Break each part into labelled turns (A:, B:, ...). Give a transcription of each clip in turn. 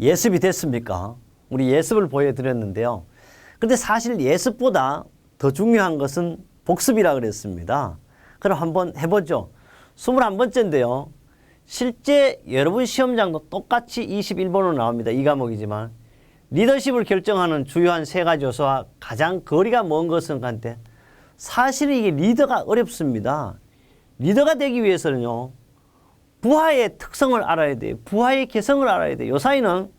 A: 예습이 됐습니까? 우리 예습을 보여드렸는데요. 근데 사실 예습보다 더 중요한 것은 복습이라 그랬습니다. 그럼 한번 해보죠. 21번째인데요. 실제 여러분 시험장도 똑같이 21번으로 나옵니다. 이 과목이지만 리더십을 결정하는 주요한 세 가지 요소와 가장 거리가 먼 것은 간데 사실은 이게 리더가 어렵습니다. 리더가 되기 위해서는요. 부하의 특성을 알아야 돼요. 부하의 개성을 알아야 돼요. 요사이는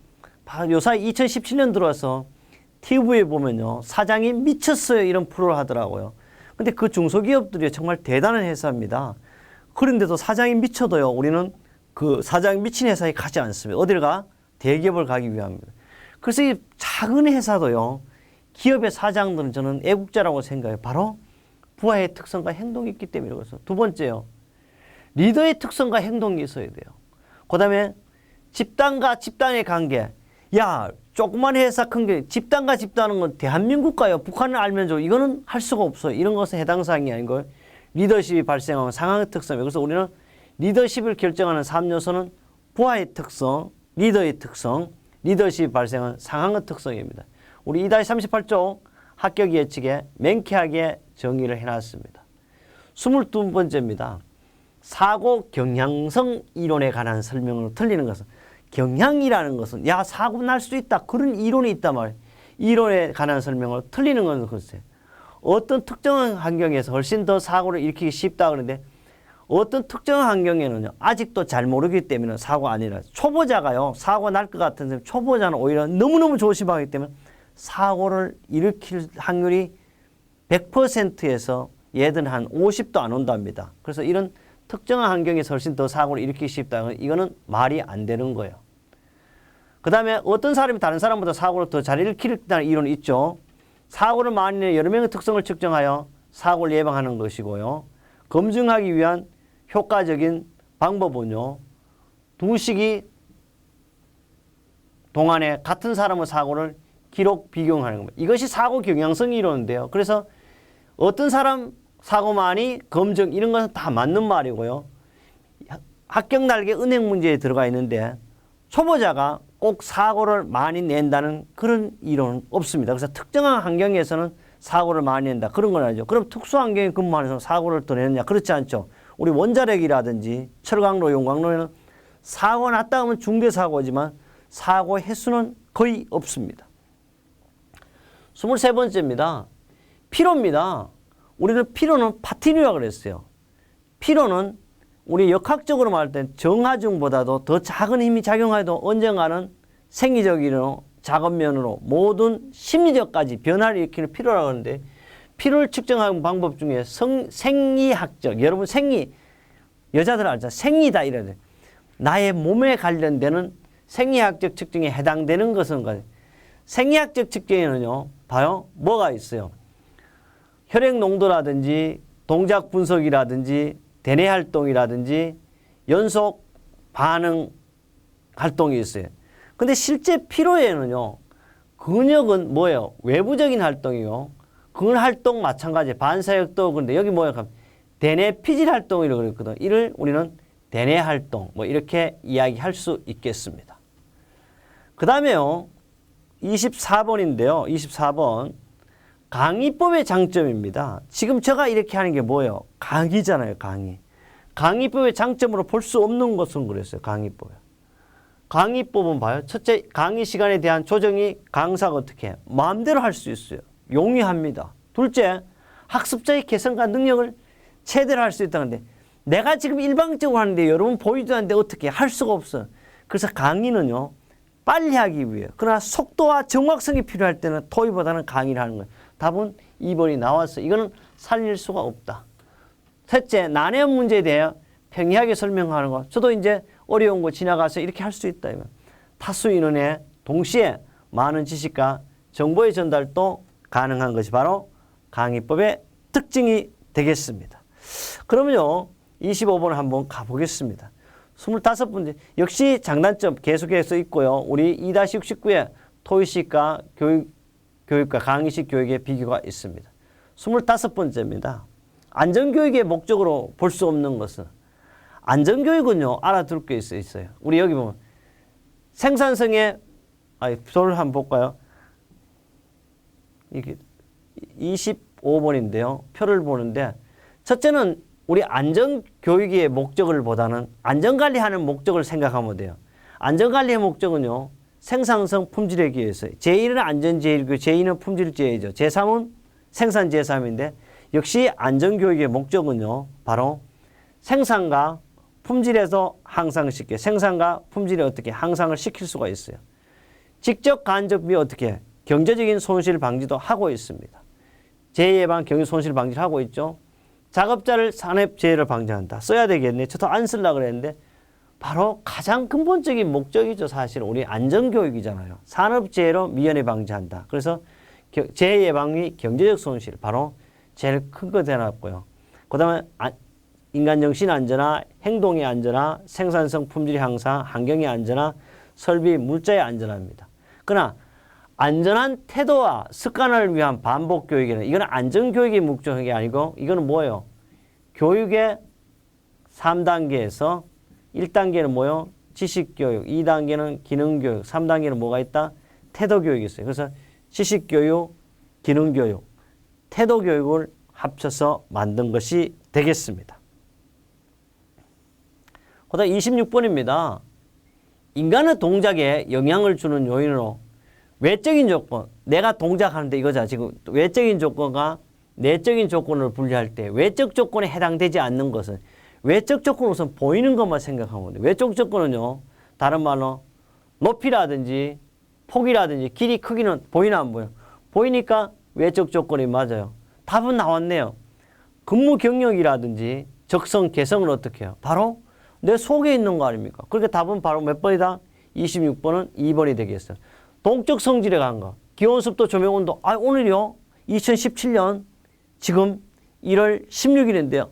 A: 바- 요사이 2017년 들어와서 TV에 보면요. 사장이 미쳤어요. 이런 프로를 하더라고요. 근데 그 중소기업들이 정말 대단한 회사입니다. 그런데도 사장이 미쳐도요. 우리는 그 사장 미친 회사에 가지 않습니다. 어딜 가? 대기업을 가기 위함입니다. 그래서 이 작은 회사도요. 기업의 사장들은 저는 애국자라고 생각해요. 바로 부하의 특성과 행동이 있기 때문에 그래서 두 번째요. 리더의 특성과 행동이 있어야 돼요. 그 다음에 집단과 집단의 관계. 야, 조그만 회사 큰 게 집단과 집단은 건 대한민국가요. 북한을 알면 좀 이거는 할 수가 없어요. 이런 것은 해당 사항이 아니고 리더십이 발생하는 상황의 특성이에요. 그래서 우리는 리더십을 결정하는 3요소는 부하의 특성, 리더의 특성, 리더십이 발생한 상황의 특성입니다. 우리 2-38조 합격 예측에 맹쾌하게 정의를 해놨습니다. 22번째입니다. 사고 경향성 이론에 관한 설명으로 틀리는 것은 경향이라는 것은 야 사고 날 수 있다 그런 이론이 있단 말이에요. 이론에 관한 설명으로 틀리는 것은 글쎄 어떤 특정한 환경에서 훨씬 더 사고를 일으키기 쉽다 그러는데 어떤 특정한 환경에는요 아직도 잘 모르기 때문에 사고 아니라 초보자가요 사고 날 것 같은 초보자는 오히려 너무너무 조심하기 때문에 사고를 일으킬 확률이 100%에서 얘들은 한 50도 안 온답니다. 그래서 이런 특정한 환경에서 훨씬 더 사고를 일으키기 쉽다. 이거는 말이 안 되는 거예요. 그 다음에 어떤 사람이 다른 사람보다 사고를 더 잘 일으키는 이론이 있죠. 사고를 많이 내 여러 명의 특성을 측정하여 사고를 예방하는 것이고요. 검증하기 위한 효과적인 방법은요. 두 시기 동안에 같은 사람의 사고를 기록 비교하는 겁니다. 이것이 사고 경향성 이론인데요. 그래서 어떤 사람 사고 많이 검증 이런 것은 다 맞는 말이고요. 합격 날개 은행 문제에 들어가 있는데 초보자가 꼭 사고를 많이 낸다는 그런 이론은 없습니다. 그래서 특정한 환경에서는 사고를 많이 낸다. 그런 건 아니죠. 그럼 특수 환경에 근무하면서 사고를 더 내느냐? 그렇지 않죠. 우리 원자력이라든지 철강로, 용광로에는 사고 났다 하면 중대사고지만 사고 횟수는 거의 없습니다. 23번째입니다. 피로입니다. 우리는 피로는 파티류라 그랬어요. 피로는 우리 역학적으로 말할 때 정하중보다도 더 작은 힘이 작용해도 언젠가는 생리적으로 작은 면으로 모든 심리적까지 변화를 일으키는 피로라고 하는데 피로를 측정하는 방법 중에 성, 생리학적 여러분 생리 여자들 알죠? 생리다 이래야 돼. 나의 몸에 관련되는 생리학적 측정에 해당되는 것은 거 생리학적 측정에는요 봐요. 뭐가 있어요 혈액 농도라든지 동작 분석이라든지 대뇌 활동이라든지 연속 반응 활동이 있어요. 근데 실제 피로에는요, 근육은 뭐예요? 외부적인 활동이요. 근 활동 마찬가지 반사역도 그런데 여기 뭐예요? 대뇌 피질 활동이라고 그랬거든. 이를 우리는 대뇌 활동 뭐 이렇게 이야기할 수 있겠습니다. 그 다음에요, 24번인데요. 24번. 강의법의 장점입니다. 지금 제가 이렇게 하는 게 뭐예요? 강의잖아요, 강의. 강의법의 장점으로 볼 수 없는 것은 그랬어요, 강의법에. 강의법은 봐요. 첫째, 강의 시간에 대한 조정이 강사가 어떻게 해? 마음대로 할 수 있어요. 용이합니다. 둘째, 학습자의 개성과 능력을 최대로 할 수 있다는데 내가 지금 일방적으로 하는데 여러분 보이도 않는데 어떻게 할 수가 없어요. 그래서 강의는요, 빨리 하기 위해. 그러나 속도와 정확성이 필요할 때는 토의보다는 강의를 하는 거예요. 답은 2번이 나왔어. 이거는 살릴 수가 없다. 셋째, 난해한 문제에 대해 평이하게 설명하는 것. 저도 이제 어려운 거 지나가서 이렇게 할 수 있다. 다수 인원에 동시에 많은 지식과 정보의 전달도 가능한 것이 바로 강의법의 특징이 되겠습니다. 그러면요, 25번 한번 가보겠습니다. 25번째. 역시 장단점 계속해서 있고요. 우리 2-69에 토의식과 교육, 교육과 강의식 교육의 비교가 있습니다. 25번째입니다. 안전교육의 목적으로 볼 수 없는 것은 안전교육은요, 알아둘 게 있어 있어요. 우리 여기 보면 생산성의 아, 표를 한번 볼까요? 이게 25번인데요. 표를 보는데 첫째는 우리 안전교육의 목적을 보다는 안전관리하는 목적을 생각하면 돼요. 안전관리의 목적은요. 생산성 품질에 기해서 제1은 안전제일이고 제2는 품질제이죠. 제3은 생산 제3인데 역시 안전교육의 목적은요. 바로 생산과 품질에서 향상시켜 생산과 품질에 어떻게 향상을 시킬 수가 있어요. 직접 간접이 어떻게 경제적인 손실 방지도 하고 있습니다. 재해 예방 경유 손실 방지를 하고 있죠. 작업자를 산업 재해를 방지한다. 써야 되겠네. 저도 안 쓰려 그랬는데 바로 가장 근본적인 목적이죠. 사실 우리 안전 교육이잖아요. 산업 재해로 미연에 방지한다. 그래서 겨- 재해 예방이 경제적 손실 바로 제일 큰거 되놨고요. 그 다음에 아- 인간 정신 안전화, 행동의 안전화, 생산성 품질 향상, 환경의 안전화, 설비 물자의 안전화입니다. 그러나 안전한 태도와 습관을 위한 반복 교육에는 이거는 안전 교육의 목적이 아니고 이거는 뭐예요? 교육의 3단계에서 1단계는 뭐요? 지식 교육, 2단계는 기능 교육, 3단계는 뭐가 있다? 태도 교육이 있어요. 그래서 지식 교육, 기능 교육, 태도 교육을 합쳐서 만든 것이 되겠습니다. 그 다음 26번입니다. 인간의 동작에 영향을 주는 요인으로 외적인 조건, 내가 동작하는데 이거자 지금 외적인 조건과 내적인 조건을 분리할 때 외적 조건에 해당되지 않는 것은 외적 조건은 우선 보이는 것만 생각하면 돼요. 외적 조건은요, 다른 말로 높이라든지 폭이라든지 길이 크기는 보이나 안 보여? 보이니까 외적 조건이 맞아요. 답은 나왔네요. 근무 경력이라든지 적성, 개성은 어떻게 해요? 바로 내 속에 있는 거 아닙니까? 그렇게 답은 바로 몇 번이다? 26번은 2번이 되겠어요. 동적 성질에 간 거. 기온, 습도, 조명, 온도. 아, 오늘요. 2017년 지금 1월 16일인데요.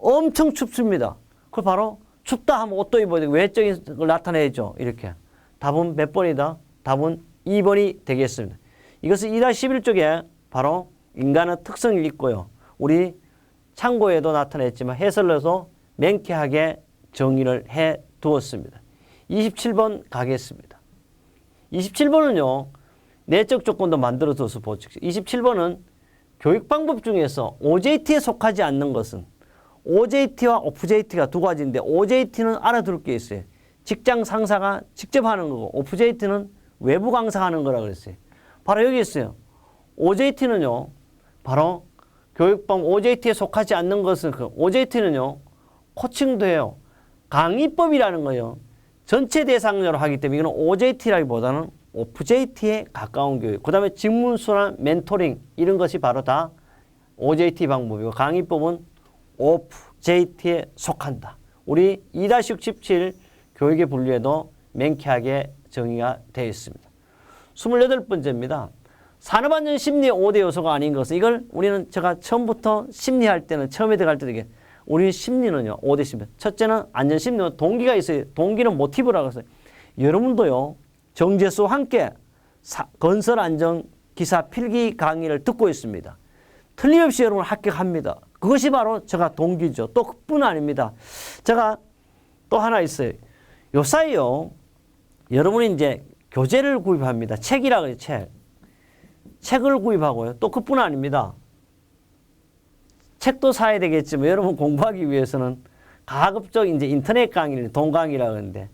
A: 엄청 춥습니다. 그 바로 춥다 하면 옷도 입어야 되고 외적인 걸 나타내죠. 이렇게. 답은 몇 번이다? 답은 2번이 되겠습니다. 이것은 2-11쪽에 바로 인간의 특성이 있고요. 우리 창고에도 나타냈지만 해설로서 명쾌하게 정의를 해 두었습니다. 27번 가겠습니다. 27번은요, 내적 조건도 만들어 둬서 보죠. 27번은 교육 방법 중에서 OJT에 속하지 않는 것은 OJT와 OFJT가 두 가지인데 OJT는 알아둘 게 있어요. 직장 상사가 직접 하는 거고 OFJT는 외부 강사 하는 거라 그랬어요. 바로 여기 있어요. OJT는요, 바로 교육방 OJT에 속하지 않는 것은 그 OJT는요, 코칭도 해요. 강의법이라는 거예요. 전체 대상자로 하기 때문에 이거는 OJT라기보다는 OFJT에 가까운 교육. 그 다음에 직문수나 멘토링 이런 것이 바로 다 OJT 방법이고 강의법은 OFJT에 속한다. 우리 2-67 교육의 분류에도 명쾌하게 정의가 되어 있습니다. 28번째입니다. 산업안전 심리 5대 요소가 아닌 것은 이걸 우리는 제가 처음부터 심리할 때는 처음에 들어갈 때도 이게 우리 심리는요 5대 심리. 첫째는 안전 심리는 동기가 있어요. 동기는 모티브라고 해서 여러분도요 정재수와 함께 사- 건설 안전 기사 필기 강의를 듣고 있습니다. 틀림없이 여러분 합격합니다. 그것이 바로 제가 동기죠. 또 그뿐 아닙니다. 제가 또 하나 있어요. 요 사이요. 여러분이 이제 교재를 구입합니다. 책이라 그래요, 책. 책을 구입하고요. 또 그뿐 아닙니다. 책도 사야 되겠지만 여러분 공부하기 위해서는 가급적 이제 인터넷 강의를 동강이라 그러는데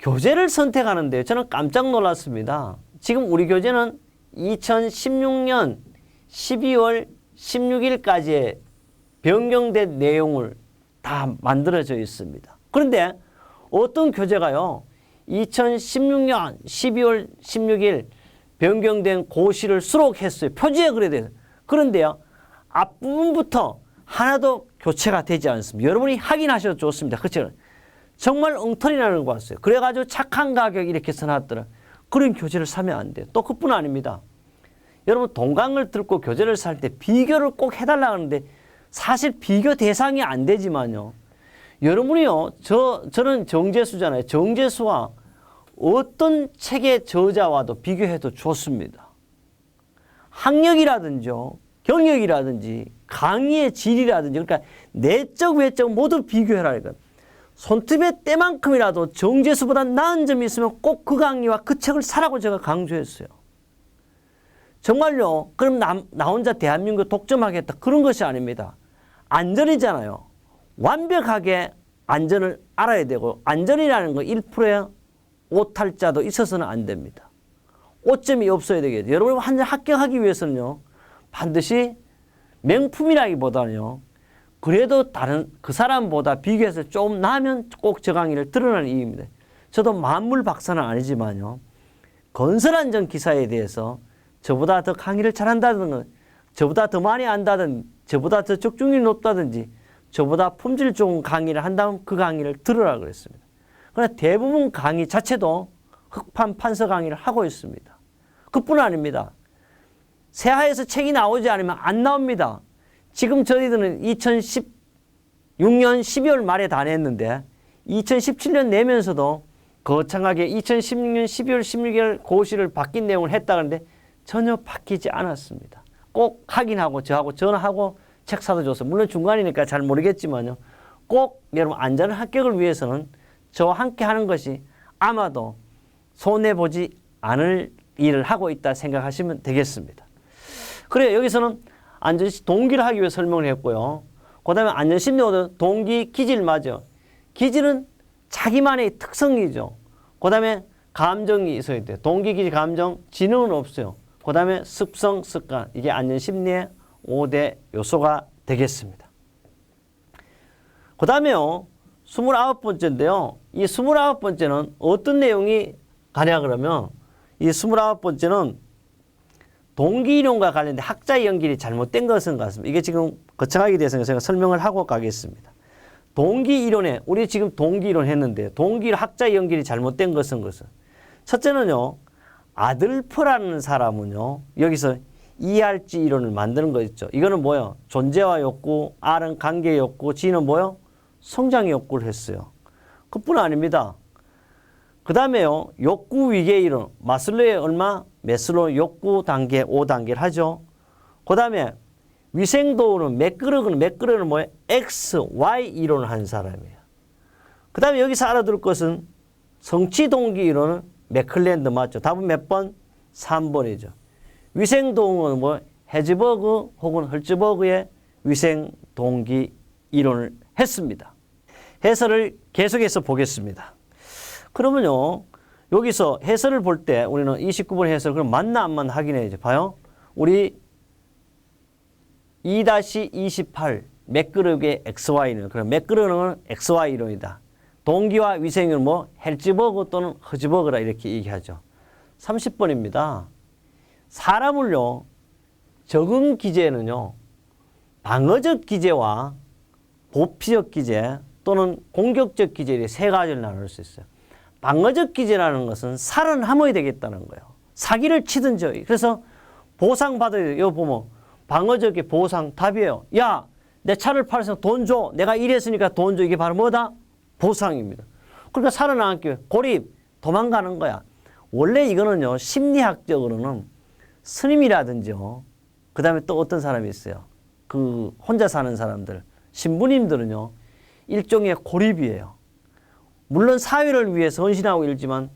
A: 교재를 선택하는데요. 저는 깜짝 놀랐습니다. 지금 우리 교재는 2016년 12월 16일까지의 변경된 내용을 다 만들어져 있습니다. 그런데 어떤 교재가요, 2016년 12월 16일 변경된 고시를 수록했어요. 표지에 그래 돼요. 그런데요, 앞부분부터 하나도 교체가 되지 않습니다. 여러분이 확인하셔도 좋습니다. 그렇죠? 정말 엉터리 나는 거 같아요. 그래가지고 착한 가격 이렇게 써놨더라. 그런 교재를 사면 안 돼요. 또 그뿐 아닙니다. 여러분 동강을 듣고 교재를 살 때 비교를 꼭 해달라 하는데 사실 비교 대상이 안 되지만요. 여러분이요, 저, 저는 정재수잖아요. 정재수와 어떤 책의 저자와도 비교해도 좋습니다. 학력이라든지요, 경력이라든지, 강의의 질이라든지, 그러니까 내적, 외적 모두 비교해라. 이거. 손톱의 때만큼이라도 정제수보다 나은 점이 있으면 꼭 그 강의와 그 책을 사라고 제가 강조했어요. 정말요. 그럼 나, 나 혼자 대한민국 독점하겠다. 그런 것이 아닙니다. 안전이잖아요. 완벽하게 안전을 알아야 되고 안전이라는 거 1%의 오탈자도 있어서는 안 됩니다. 오점이 없어야 되겠죠. 여러분 완전 합격하기 위해서는요. 반드시 명품이라기보다는요. 그래도 다른 그 사람보다 비교해서 좀 나면 꼭 저 강의를 들으라는 이유입니다. 저도 만물 박사는 아니지만요. 건설 안전 기사에 대해서 저보다 더 강의를 잘한다든 건 저보다 더 많이 안다든 저보다 더 적중률이 높다든지 저보다 품질 좋은 강의를 한다면 그 강의를 들으라 그랬습니다. 그러나 대부분 강의 자체도 흑판 판서 강의를 하고 있습니다. 그뿐 아닙니다. 새하에서 책이 나오지 않으면 안 나옵니다. 지금 저희들은 2016년 12월 말에 다 냈는데 2017년 내면서도 거창하게 2016년 12월 16일 고시를 바뀐 내용을 했다 그러는데 전혀 바뀌지 않았습니다. 꼭 확인하고 저하고 전화하고 책 사다 줬어요. 물론 중간이니까 잘 모르겠지만요. 꼭 여러분 안전한 합격을 위해서는 저와 함께 하는 것이 아마도 손해 보지 않을 일을 하고 있다 생각하시면 되겠습니다. 그래 여기서는 안전시 동기를 하기 위해 설명을 했고요. 그 다음에 안전 심리도 동기 기질 맞아. 기질은 자기만의 특성이죠. 그 다음에 감정이 있어야 돼요. 동기, 기질, 감정, 지능은 없어요. 그 다음에 습성, 습관. 이게 안전 심리의 5대 요소가 되겠습니다. 그 다음에요. 29번째인데요. 이 29번째는 어떤 내용이 가냐 그러면 이 29번째는 동기 이론과 관련된 학자의 연결이 잘못된 것은 같습니다. 이게 지금 거창하게 대해서 제가 설명을 하고 가겠습니다. 동기 이론에 우리 지금 동기 이론 했는데 동기 학자의 연결이 잘못된 것은 것은 첫째는요. 아들퍼라는 사람은요. 여기서 이할지 이론을 만드는 거 있죠. 이거는 뭐요? 존재와 욕구, R은 관계 욕구, G는 뭐요? 성장 욕구를 했어요. 그뿐 아닙니다. 그 다음에요. 욕구 위계 이론. 마슬로의 얼마? 메슬로 욕구 단계 5단계를 하죠. 그 다음에 위생도는 맥그러그는 맥그러그는 뭐예요? X, Y 이론을 한 사람이에요. 그 다음에 여기서 알아둘 것은 성취 동기 이론은 맥클랜드 맞죠? 답은 몇 번? 3번이죠. 위생동은 뭐 헤즈버그 혹은 헐츠버그의 위생 동기 이론을 했습니다. 해설을 계속해서 보겠습니다. 그러면요. 여기서 해설을 볼 때 우리는 29번 해설 그럼 맞나 안 맞나 확인해야죠. 봐요. 우리 2-28 맥그르의 XY는 그럼 맥그르는 XY 이론이다. 동기와 위생은 뭐 헬즈버그 또는 허즈버그라 이렇게 얘기하죠. 30번입니다. 사람을요. 적응 기제는요. 방어적 기제와 보피적 기제 또는 공격적 기제 이렇게 세 가지를 나눌 수 있어요. 방어적 기제라는 것은 살은함어야 되겠다는 거예요. 사기를 치든지. 그래서 보상받아야 돼요. 여기 보면 방어적인 보상 답이에요. 야, 내 차를 팔아서 돈 줘. 내가 이랬으니까 돈 줘. 이게 바로 뭐다? 보상입니다. 그러니까 살아남기 위해 고립, 도망가는 거야. 원래 이거는요, 심리학적으로는 스님이라든지요, 그 다음에 또 어떤 사람이 있어요. 그 혼자 사는 사람들, 신부님들은요, 일종의 고립이에요. 물론 사회를 위해서 헌신하고 이러지만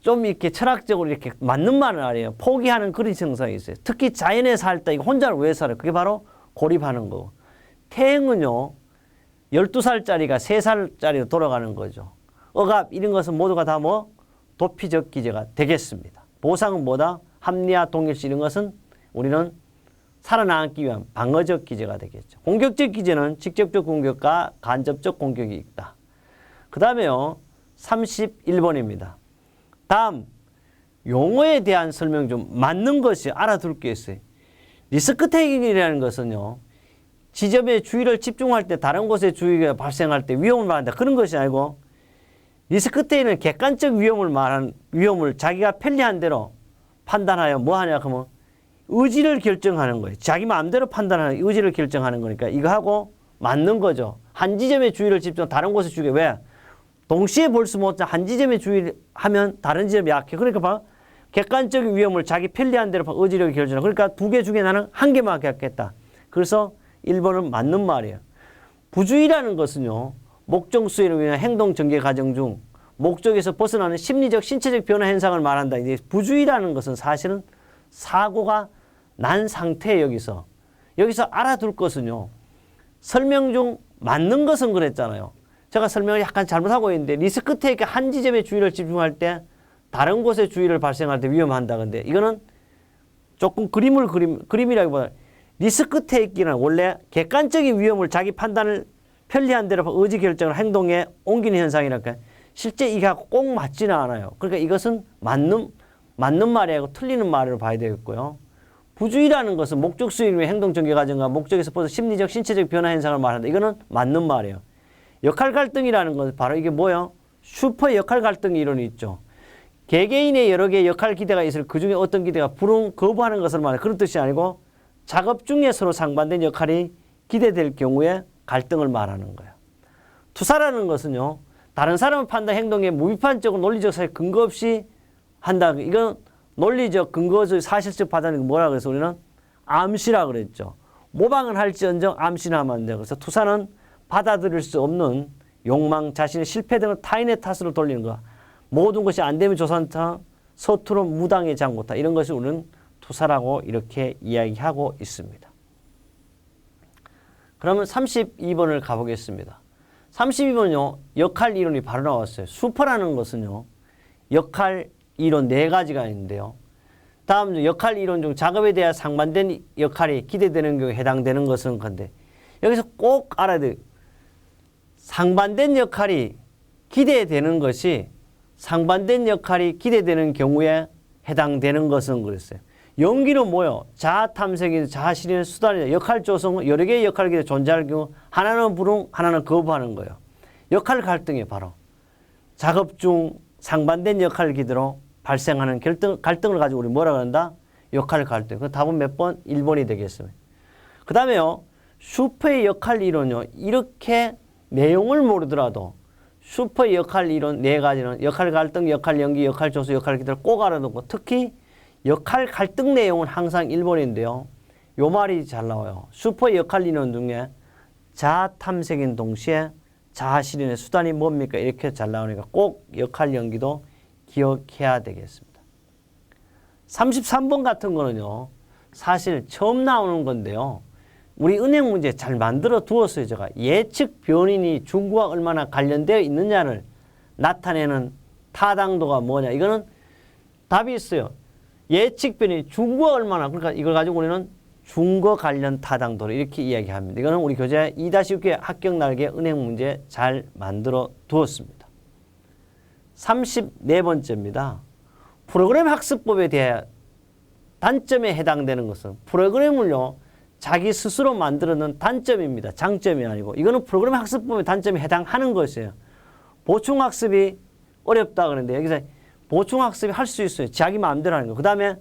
A: 좀 이렇게 철학적으로 이렇게 맞는 말은 아니에요. 포기하는 그런 증상이 있어요. 특히 자연에 살때 이거 혼자를 왜 살아요? 그게 바로 고립하는 거고. 태행은요, 12살짜리가 3살짜리로 돌아가는 거죠. 억압, 이런 것은 모두가 다 뭐? 도피적 기제가 되겠습니다. 보상은 뭐다? 합리화, 동일시 이런 것은 우리는 살아남기 위한 방어적 기제가 되겠죠. 공격적 기제는 직접적 공격과 간접적 공격이 있다. 그 다음에요. 31번입니다. 다음, 용어에 대한 설명 좀 맞는 것이 알아둘 게 있어요. 리스크 테이킹이라는 것은요. 지점의 주의를 집중할 때 다른 곳에 주의가 발생할 때 위험을 말한다. 그런 것이 아니고 리스크 테이는 객관적 위험을 말한 위험을 자기가 편리한 대로 판단하여 뭐 하냐 그러면 의지를 결정하는 거예요. 자기 마음대로 판단하는 의지를 결정하는 거니까 이거 하고 맞는 거죠. 한 지점에 주의를 집중 다른 곳에 주의 왜? 동시에 볼 수 못한 한 지점에 주의하면 다른 지점이 약해. 그러니까 봐. 객관적인 위험을 자기 편리한 대로 의지력이 결정하는 그러니까 두 개 중에 나는 한 개만 갖겠다. 그래서 1번은 맞는 말이에요. 부주의라는 것은요. 목적 수행을 위한 행동 전개 과정 중 목적에서 벗어나는 심리적 신체적 변화 현상을 말한다. 이제 부주의라는 것은 사실은 사고가 난 상태에 여기서 여기서 알아둘 것은요. 설명 중 맞는 것은 그랬잖아요. 제가 설명을 약간 잘못하고 있는데 리스크 테이크 한 지점에 주의를 집중할 때 다른 곳에 주의를 발생할 때 위험한다. 근데 이거는 조금 그림을 그림 그림이라기보다 리스크 테이크는 원래 객관적인 위험을 자기 판단을 편리한 대로 의지 결정을 행동에 옮기는 현상이랄까. 실제 이게 꼭 맞지는 않아요. 그러니까 이것은 맞는 맞는 말이고 틀리는 말을 봐야 되겠고요. 부주의라는 것은 목적 수행 의 행동 전개 과정과 목적에서 벗어 심리적 신체적 변화 현상을 말한다. 이거는 맞는 말이에요. 역할 갈등이라는 것은 바로 이게 뭐예요? 슈퍼 역할 갈등 이론이 있죠. 개개인의 여러 개의 역할 기대가 있을 그 중에 어떤 기대가 불응 거부하는 것을 말해 그런 뜻이 아니고 작업 중에 서로 상반된 역할이 기대될 경우에 갈등을 말하는 거예요. 투사라는 것은요. 다른 사람의 판단 행동에 무비판적으로 논리적 사실 근거 없이 한다. 이건 논리적 근거적 사실적 판단이 뭐라 그래서 우리는 암시라 그랬죠. 모방을 할지언정 암시나 하면 안 돼요. 그래서 투사는 받아들일 수 없는 욕망, 자신의 실패 등을 타인의 탓으로 돌리는 거. 모든 것이 안 되면 조선타, 서투른 무당의 장고타 이런 것이 우리는 투사라고 이렇게 이야기하고 있습니다. 그러면 32번을 가보겠습니다. 32번은요, 역할 이론이 바로 나왔어요. 슈퍼라는 것은요, 역할 이론 네 가지가 있는데요. 다음 역할 이론 중 작업에 대한 상반된 역할이 기대되는 경우에 해당되는 것은 건데, 여기서 꼭 알아야 돼요. 상반된 역할이 기대되는 것이 상반된 역할이 기대되는 경우에 해당되는 것은 그랬어요. 연기는 뭐요? 자아 탐색이 자아 실현의 수단이다. 역할 조성 여러 개의 역할이 존재할 경우 하나는 불응, 하나는 거부하는 거예요. 역할 갈등이 바로 작업 중 상반된 역할 기대로 발생하는 결등, 갈등을 가지고 우리 뭐라 그런다? 역할 갈등. 그 답은 몇 번? 1번이 되겠습니다. 그 다음에요. 슈퍼의 역할 이론요. 이렇게 내용을 모르더라도 슈퍼 역할 이론 네 가지는 역할 갈등, 역할 연기, 역할 조수, 역할 기대를 꼭 알아두고 특히 역할 갈등 내용은 항상 1번인데요. 요 말이 잘 나와요. 슈퍼 역할 이론 중에 자아 탐색인 동시에 자아 실현의 수단이 뭡니까? 이렇게 잘 나오니까 꼭 역할 연기도 기억해야 되겠습니다. 33번 같은 거는요. 사실 처음 나오는 건데요. 우리 은행 문제 잘 만들어 두었어요. 제가 예측 변인이 중국과 얼마나 관련되어 있느냐를 나타내는 타당도가 뭐냐. 이거는 답이 있어요. 예측 변이 중국과 얼마나 그러니까 이걸 가지고 우리는 중거 관련 타당도를 이렇게 이야기합니다. 이거는 우리 교재 2-6개 합격 날개 은행 문제 잘 만들어 두었습니다. 34번째입니다. 프로그램 학습법에 대해 단점에 해당되는 것은 프로그램을요 자기 스스로 만들어놓은 단점입니다. 장점이 아니고 이거는 프로그램 학습법의 단점에 해당하는 것이에요. 보충 학습이 어렵다 그러는데 여기서 보충 학습이 할 수 있어요. 자기 마음대로 하는 거. 그 다음에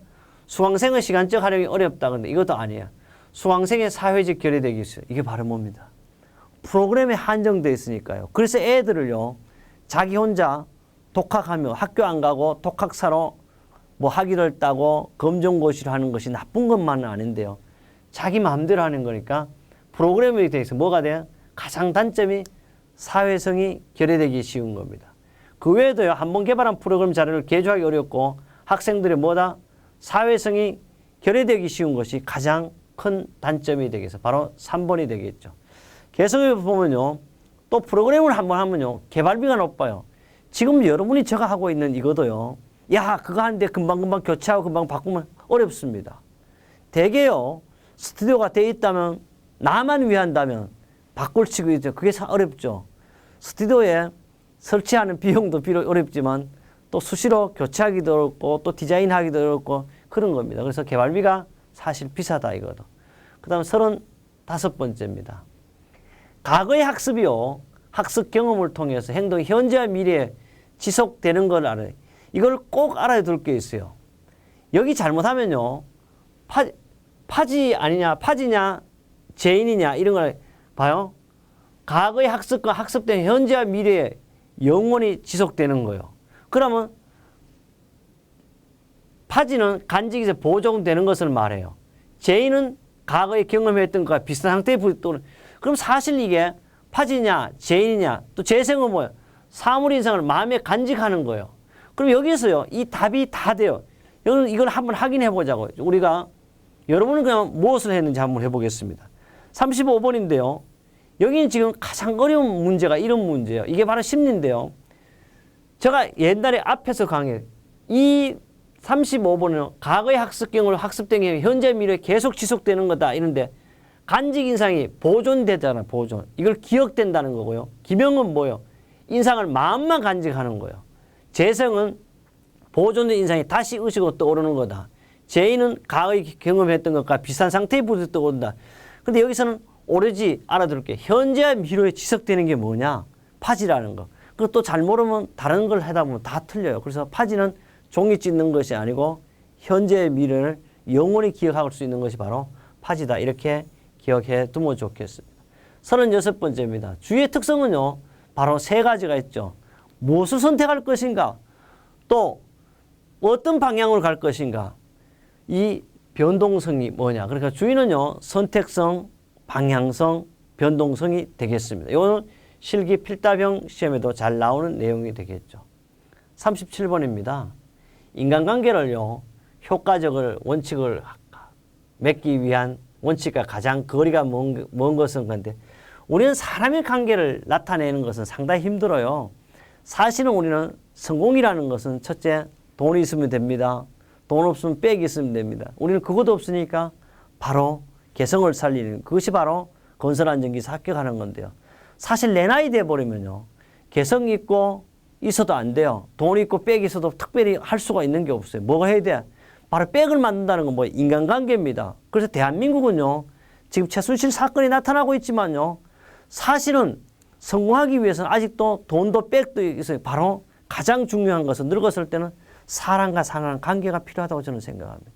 A: 수강생의 시간적 활용이 어렵다 그러는데 이것도 아니에요. 수강생의 사회적 결여되기 있어요. 이게 바로 뭡니다. 프로그램에 한정되어 있으니까요. 그래서 애들을요 자기 혼자 독학하며 학교 안 가고 독학사로 뭐 학위를 따고 검정고시를 하는 것이 나쁜 것만은 아닌데요. 자기 마음대로 하는 거니까 프로그램에 대해서 뭐가 돼요? 가장 단점이 사회성이 결여되기 쉬운 겁니다. 그 외에도요, 한 번 개발한 프로그램 자료를 개조하기 어렵고 학생들의 뭐다? 사회성이 결여되기 쉬운 것이 가장 큰 단점이 되겠어. 바로 3번이 되겠죠. 계속해 보면요, 또 프로그램을 한번 하면요, 개발비가 높아요. 지금 여러분이 제가 하고 있는 이거도요, 야, 그거 하는데 금방금방 교체하고 금방 바꾸면 어렵습니다. 대개요, 스튜디오가 돼 있다면 나만 위한다면 바꿀 치고 있죠. 그게 어렵죠. 스튜디오에 설치하는 비용도 비록 어렵지만 또 수시로 교체하기도 어렵고 또 디자인하기도 어렵고 그런 겁니다. 그래서 개발비가 사실 비싸다 이거도. 그 다음 서른 다섯 번째입니다. 과거의 학습이요. 학습 경험을 통해서 행동이 현재와 미래에 지속되는 걸 알아요. 이걸 꼭 알아야 될 게 있어요. 여기 잘못하면요. 파, 파지 아니냐, 파지냐, 죄인이냐 이런 걸 봐요. 과거의 학습과 학습된 현재와 미래에 영원히 지속되는 거예요. 그러면 파지는 간직에서 보존되는 것을 말해요. 죄인은 과거에 경험했던 것과 비슷한 상태의 또는 그럼 사실 이게 파지냐, 재인이냐, 또 재생은 뭐예요? 사물 인상을 마음에 간직하는 거예요. 그럼 여기서요, 이 답이 다 돼요. 이걸, 이걸 한번 확인해 보자고요. 우리가 여러분은 그냥 무엇을 했는지 한번 해보겠습니다. 35번인데요. 여기는 지금 가장 어려운 문제가 이런 문제예요. 이게 바로 심리인데요. 제가 옛날에 앞에서 강의, 이 35번은 과거의 학습경을 학습된 게 현재 미래에 계속 지속되는 거다. 이런데 간직 인상이 보존되잖아, 보존. 이걸 기억된다는 거고요. 기명은 뭐요? 인상을 마음만 간직하는 거예요. 재성은 보존된 인상이 다시 의식으로 떠오르는 거다. 제인은 과거에 경험했던 것과 비슷한 상태의 부분이 떠오른다. 근데 여기서는 오로지 알아들을 게 현재와 미래에 지속되는 게 뭐냐? 파지라는 거. 그것도 잘 모르면 다른 걸 하다 보면 다 틀려요. 그래서 파지는 종이 찢는 것이 아니고 현재의 미래를 영원히 기억할 수 있는 것이 바로 파지다. 이렇게 기억해 두면 좋겠습니다. 36번째입니다. 주의 특성은요. 바로 세 가지가 있죠. 무엇을 선택할 것인가? 또 어떤 방향으로 갈 것인가? 이 변동성이 뭐냐? 그러니까 주의는요. 선택성, 방향성, 변동성이 되겠습니다. 이거는 실기 필답형 시험에도 잘 나오는 내용이 되겠죠. 37번입니다. 인간관계를요. 효과적을 원칙을 맺기 위한 원칙과 가장 거리가 먼, 먼 것은 그런데 우리는 사람의 관계를 나타내는 것은 상당히 힘들어요. 사실은 우리는 성공이라는 것은 첫째 돈이 있으면 됩니다. 돈 없으면 빽이 있으면 됩니다. 우리는 그것도 없으니까 바로 개성을 살리는 그것이 바로 건설 안전기사 합격하는 건데요. 사실 내 나이 돼 버리면요. 개성 있고 있어도 안 돼요. 돈 있고 빽 있어도 특별히 할 수가 있는 게 없어요. 뭐가 해야 돼? 바로 빽을 만든다는 건 뭐 인간관계입니다. 그래서 대한민국은요. 지금 최순실 사건이 나타나고 있지만요. 사실은 성공하기 위해서는 아직도 돈도 빽도 있어요. 바로 가장 중요한 것은 늙었을 때는 사람과 사람 관계가 필요하다고 저는 생각합니다.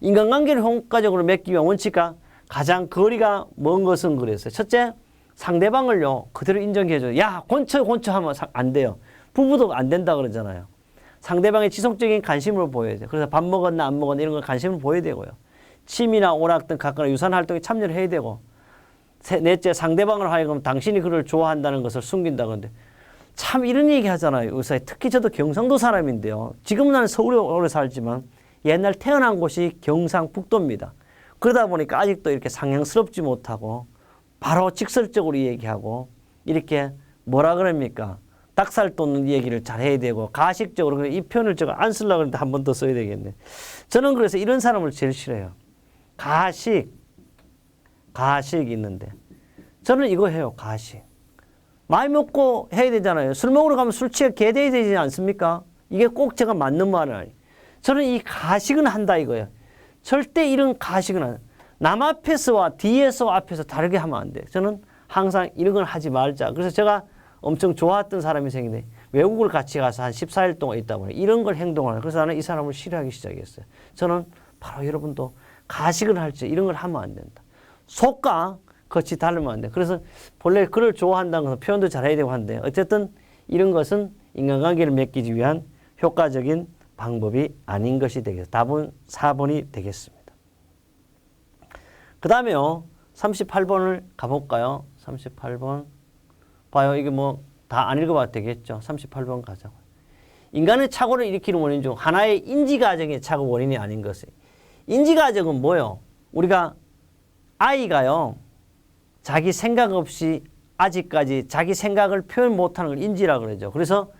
A: 인간관계를 효과적으로 맺기 위한 원칙과 가장 거리가 먼 것은 그랬어요. 첫째, 상대방을요, 그대로 인정해줘요. 야, 곤쳐, 곤쳐 하면 안 돼요. 부부도 안 된다 그러잖아요. 상대방의 지속적인 관심을 보여야 돼요. 그래서 밥 먹었나 안 먹었나 이런 걸 관심을 보여야 되고요. 취미나 오락 등 각각 유산 활동에 참여를 해야 되고, 세, 넷째, 상대방을 하여금 당신이 그를 좋아한다는 것을 숨긴다 그런데 참 이런 얘기 하잖아요. 요새 특히 저도 경상도 사람인데요. 지금은 나는 서울에 오래 살지만 옛날 태어난 곳이 경상북도입니다. 그러다 보니까 아직도 이렇게 상향스럽지 못하고 바로 직설적으로 얘기하고 이렇게 뭐라 그럽니까? 닭살 돋는 얘기를 잘 해야 되고 가식적으로 이 표현을 제가 안 쓰려고 했는데 한 번 더 써야 되겠네. 저는 그래서 이런 사람을 제일 싫어해요. 가식, 가식 있는데 저는 이거 해요. 가식. 많이 먹고 해야 되잖아요. 술 먹으러 가면 술 취해 개 돼야 되지 않습니까? 이게 꼭 제가 맞는 말은 아니에요. 저는 이 가식은 한다 이거예요. 절대 이런 가식은 안, 남 앞에서와 뒤에서 앞에서 다르게 하면 안 돼요. 저는 항상 이런 걸 하지 말자. 그래서 제가 엄청 좋아했던 사람이 생긴데 외국을 같이 가서 한 14일 동안 있다 보니 이런 걸 행동하는 그래서 나는 이 사람을 싫어하기 시작했어요. 저는 바로 여러분도 가식을 할지 이런 걸 하면 안 된다. 속과 같이 다르면 안 돼. 그래서 본래 그를 좋아한다는 것은 표현도 잘해야 되고 한데 어쨌든 이런 것은 인간관계를 맺기 위한 효과적인 방법이 아닌 것이 되겠습니다. 답은 4번이 되겠습니다. 그 다음에요. 38번을 가볼까요? 38번. 봐요. 이게 뭐 다 안 읽어봐도 되겠죠. 38번 가자고. 인간의 착오를 일으키는 원인 중 하나의 인지가정의 착오 원인이 아닌 것이. 인지가정은 뭐요? 우리가 아이가요. 자기 생각 없이 아직까지 자기 생각을 표현 못하는 걸 인지라 그러죠. 그래서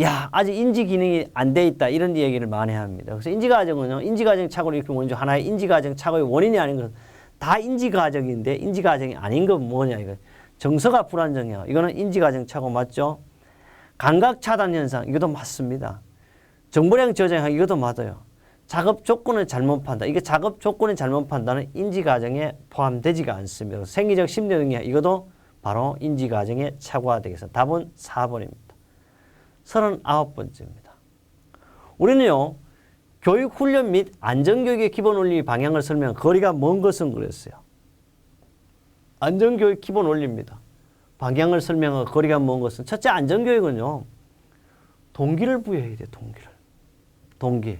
A: 야 아직 인지 기능이 안 돼 있다 이런 얘기를 많이 합니다. 그래서 인지 과정은요 인지 과정 착오를 원인 중 하나의 인지 과정 착오의 원인이 아닌 것은 다 인지 과정인데 인지 과정이 아닌 건 뭐냐 이거 정서가 불안정해요. 이거는 인지 과정 착오 맞죠? 감각 차단 현상 이것도 맞습니다. 정보량 저장 이것도 맞아요. 작업 조건을 잘못 판단. 이게 작업 조건을 잘못 판단은 인지 과정에 포함되지가 않습니다. 생리적 심리 능력 이것도 바로 인지 과정의 착오가 되겠습니다. 답은 4번입니다. 39번째입니다. 우리는요, 교육 훈련 및 안전교육의 기본 원리 방향을 설명 거리가 먼 것은 그랬어요. 안전교육 기본 원리입니다. 방향을 설명하고 거리가 먼 것은 첫째 안전교육은요, 동기를 부여해야 돼요, 동기를. 동기.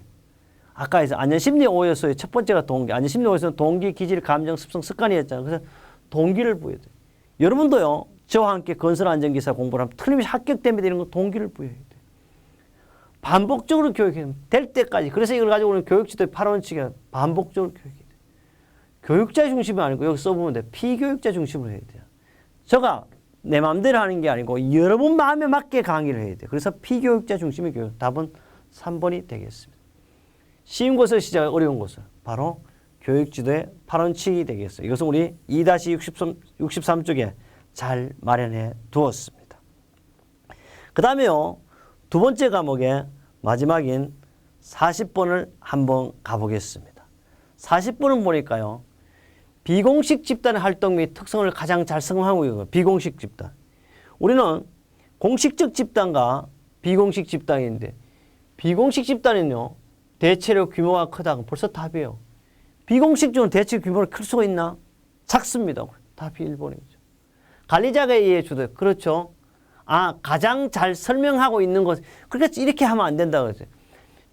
A: 아까 이제 안전심리 오요소의 첫 번째가 동기. 안전심리 오요소는 동기, 기질, 감정, 습성, 습관이었잖아요. 그래서 동기를 부여해야 돼요. 여러분도요, 저와 함께 건설안전기사 공부를 하면 틀림없이 합격됩니다. 이런 거 동기를 부여해야 돼. 반복적으로 교육해야 될 때까지. 그래서 이걸 가지고 우리는 교육지도의 8원칙에 반복적으로 교육해야 돼. 교육자 중심이 아니고 여기 써보면 돼. 피교육자 중심으로 해야 돼요. 저가 내 마음대로 하는 게 아니고 여러분 마음에 맞게 강의를 해야 돼. 그래서 피교육자 중심의 교육. 답은 3번이 되겠습니다. 쉬운 것을 시작 어려운 것을. 바로 교육지도의 8원칙이 되겠어요. 이것은 우리 2-63, 63쪽에 잘 마련해 두었습니다. 그 다음에요. 두 번째 과목의 마지막인 40번을 한번 가보겠습니다. 40번은 보니까요. 비공식 집단 활동 및 특성을 가장 잘 성공하고 있는. 비공식 집단. 우리는 공식적 집단과 비공식 집단인데 비공식 집단은요. 대체로 규모가 크다. 벌써 답이에요. 비공식적으로 대체 규모를 클 수가 있나? 작습니다. 답이 1번이죠. 관리자가 이해해 주듯 그렇죠. 아 가장 잘 설명하고 있는 것 그러니까 이렇게 하면 안 된다 그러죠.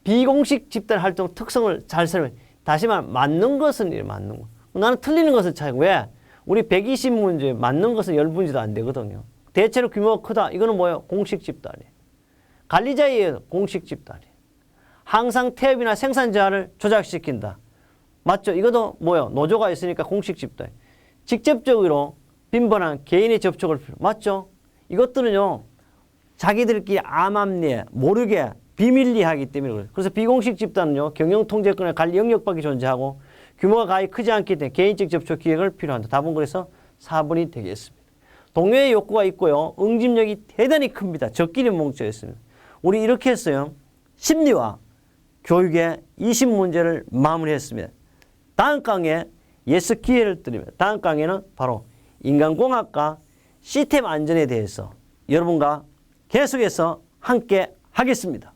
A: 비공식 집단 활동 특성을 잘 설명. 다시 말 맞는 것은 맞는 거. 나는 틀리는 것을 찾고 왜? 우리 120문제 맞는 것은 10문제도 안 되거든요. 대체로 규모가 크다. 이거는 뭐예요? 공식 집단이에요. 관리자에 의해서 공식 집단이에요. 항상 태엽이나 생산 저하를 조작시킨다. 맞죠? 이것도 뭐예요? 노조가 있으니까 공식 집단. 직접적으로 빈번한 개인의 접촉을. 맞죠? 이것들은요. 자기들끼리 암암리에 모르게 비밀리 하기 때문에 그래요. 그래서 비공식 집단은요. 경영 통제권의 관리 영역밖에 존재하고 규모가 가히 크지 않기 때문에 개인적 접촉 기획을 필요한다. 답은 그래서 4번이 되겠습니다. 동료의 욕구가 있고요. 응집력이 대단히 큽니다. 저끼리 뭉쳐 있습니다. 우리 이렇게 했어요. 심리와 교육의 20문제를 마무리했습니다. 다음 강의에 예스 기회를 드립니다. 다음 강의는 바로 인간공학과 시스템 안전에 대해서 여러분과 계속해서 함께 하겠습니다.